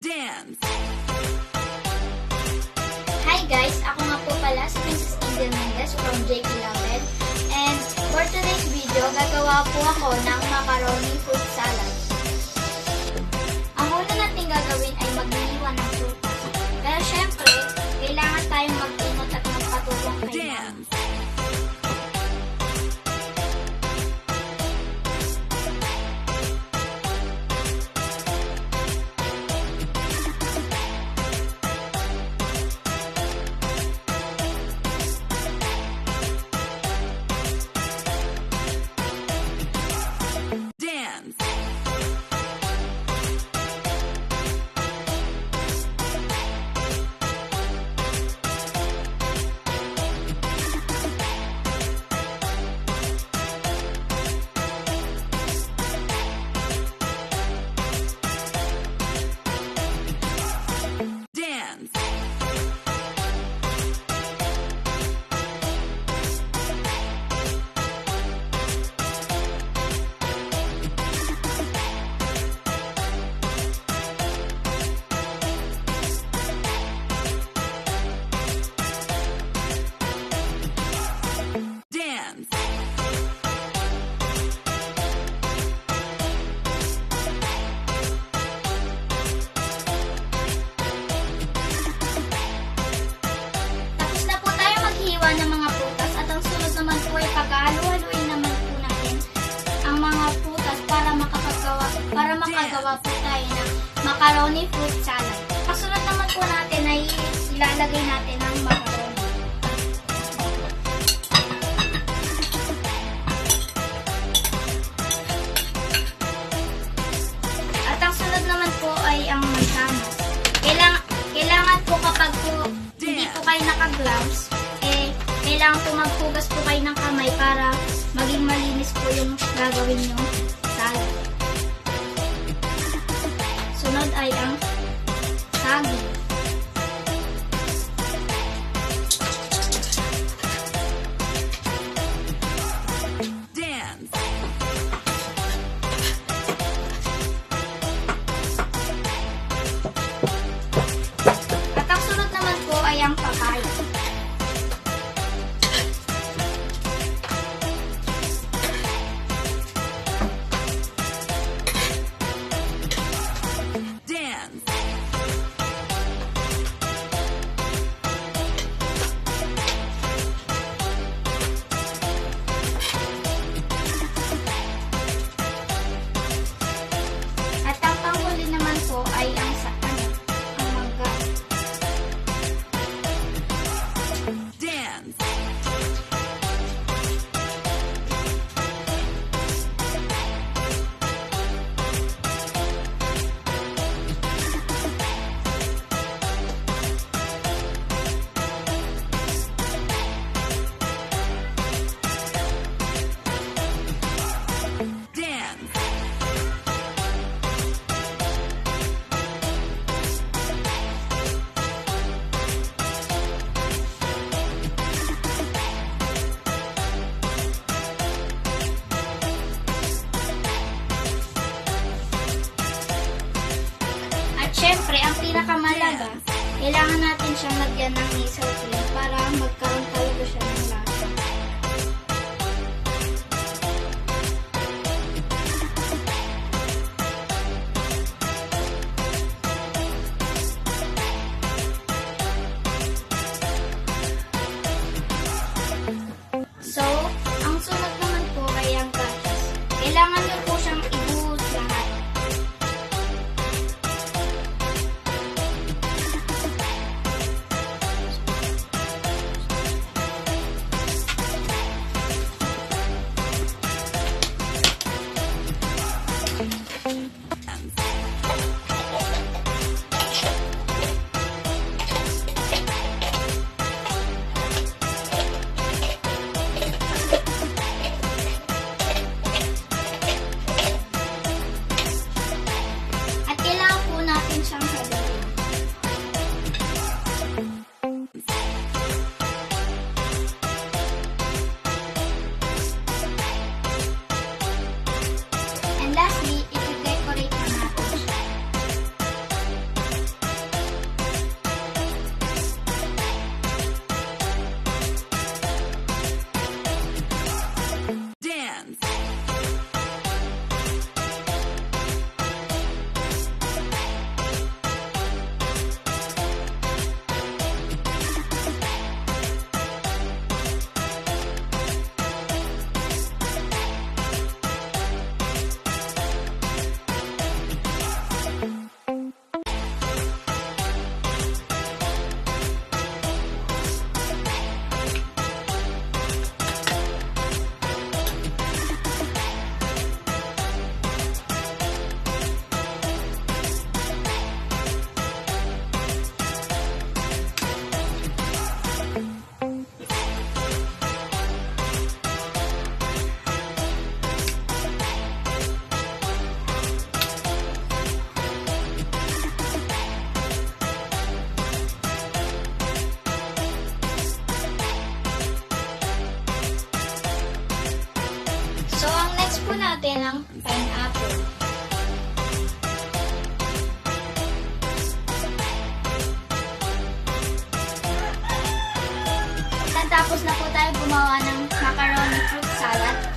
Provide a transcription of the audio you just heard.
Dance. Hi guys, ako nga po pala si Princess Angel Mendez from JK Lamed. And for today's video, gagawa po ako ng macaroni fruit salad. Para makagawa po tayo ng macaroni fruit salad. Kasunod naman po natin ay ilalagay natin ang macaroni. At ang sunod naman po ay ang mansanas. Kailangan, kailangan po kapag po hindi po kayo naka-gloves, eh, kailangan po maghugas po kayo ng kamay para maging malinis po yung gagawin yung salad. Sunod ay ang saging. At syempre, ang pinakamalaga, kailangan natin siyang lagyan ng cream para magkaroon talaga natin ang pineapple. Natapos na po tayo gumawa ng macaroni fruit salad.